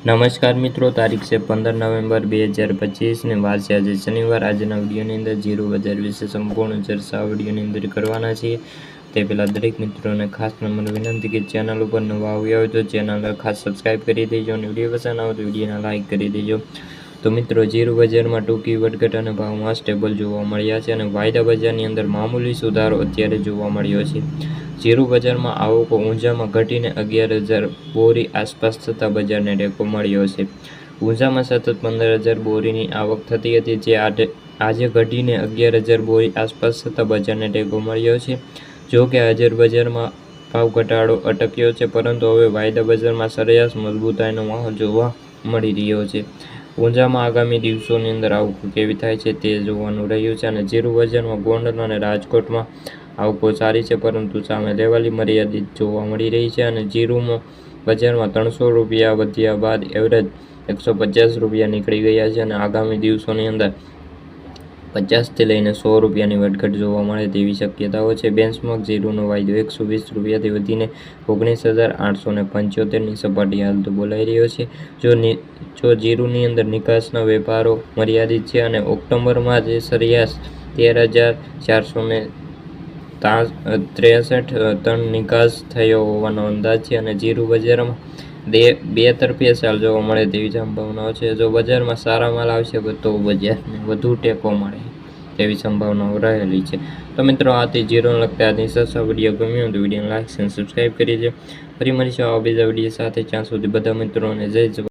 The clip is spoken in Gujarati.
નમસ્કાર મિત્રો, તારીખ છે પંદર નવેમ્બર બે હજાર પચીસને વાર છે આજે શનિવાર. આજના વિડીયોની અંદર જીરો બજાર વિશે સંપૂર્ણ ચર્ચા વિડીયોની અંદર કરવાના છીએ. તે પહેલાં દરેક મિત્રોને ખાસ નંબર વિનંતી કે ચેનલ ઉપર નવા આવ્યા હોય તો ચેનલ ખાસ સબસ્ક્રાઈબ કરી દેજો અને વીડિયો પસંદ આવે તો વિડીયોને લાઇક કરી દેજો. તો મિત્રો, જીરો બજારમાં ટૂંકી વધઘટ ભાવમાં સ્ટેબલ જોવા મળ્યા છે અને વાયદા બજારની અંદર મામૂલી સુધારો અત્યારે જોવા મળ્યો છે. જીરું બજારમાં આવકો ઊંઝામાં ઘટીને અગિયાર હજાર બોરી આસપાસ થતાં બજારને ટેકો મળ્યો છે. ઊંઝામાં સતત પંદર હજાર બોરીની આવક થતી હતી, જે આજે આજે ઘટીને અગિયાર હજાર બોરી આસપાસ થતાં બજારને ટેકો મળ્યો છે. જો કે, હાજર બજારમાં ભાવ ઘટાડો અટક્યો છે, પરંતુ હવે વાયદા બજારમાં સરેરાશ મજબૂતાઈનો માહોલ જોવા મળી રહ્યો છે. ઊંઝામાં આગામી દિવસોની અંદર આવકો કેવી થાય છે તે જોવાનું રહ્યું છે અને જીરું બજારમાં ગોંડલ અને રાજકોટમાં આવકો સારી છે, પરંતુ સામે લેવાલી મર્યાદિત જોવા મળી રહી છે અને જીરુમાં બજારમાં ત્રણસો રૂપિયા વધ્યા બાદ એવરેજ એકસો પચાસ રૂપિયા નીકળી ગયા છે અને આગામી દિવસોની અંદર પચાસથી લઈને સો રૂપિયાની વધઘટ જોવા મળે તેવી શક્યતાઓ છે. બેન્ચમાર્ક ઝીરોનો વાયદો એકસો વીસ રૂપિયાથી વધીને ઓગણીસ હજાર આઠસો ને પંચોતેરની સપાટી હાલ તો બોલાઈ રહ્યો છે. જો જો જીરુની અંદર નિકાસના વેપારો મર્યાદિત છે અને ઓક્ટોબરમાં જે સરેરાશ તેર હજાર ચારસો ને ત્રેસઠ ટન નિકાસ થયો હોવાનો અંદાજ છે અને જીરુ બજારમાં બે બે તરફીય ચાલ જોવા મળે તેવી સંભાવનાઓ છે. જો બજારમાં સારા માલ આવશે તો બજારને વધુ ટેકો મળે તેવી સંભાવનાઓ રહેલી છે. તો મિત્રો આથી જીરોને લગતા આજની સસ્તા વીડિયો. ગમ્યો તો વિડીયોને લાઇક અને સબસ્ક્રાઈબ કરી દો ફરી મળીશું આવા બીજા વીડિયો સાથે. ત્યાં સુધી બધા મિત્રોને જય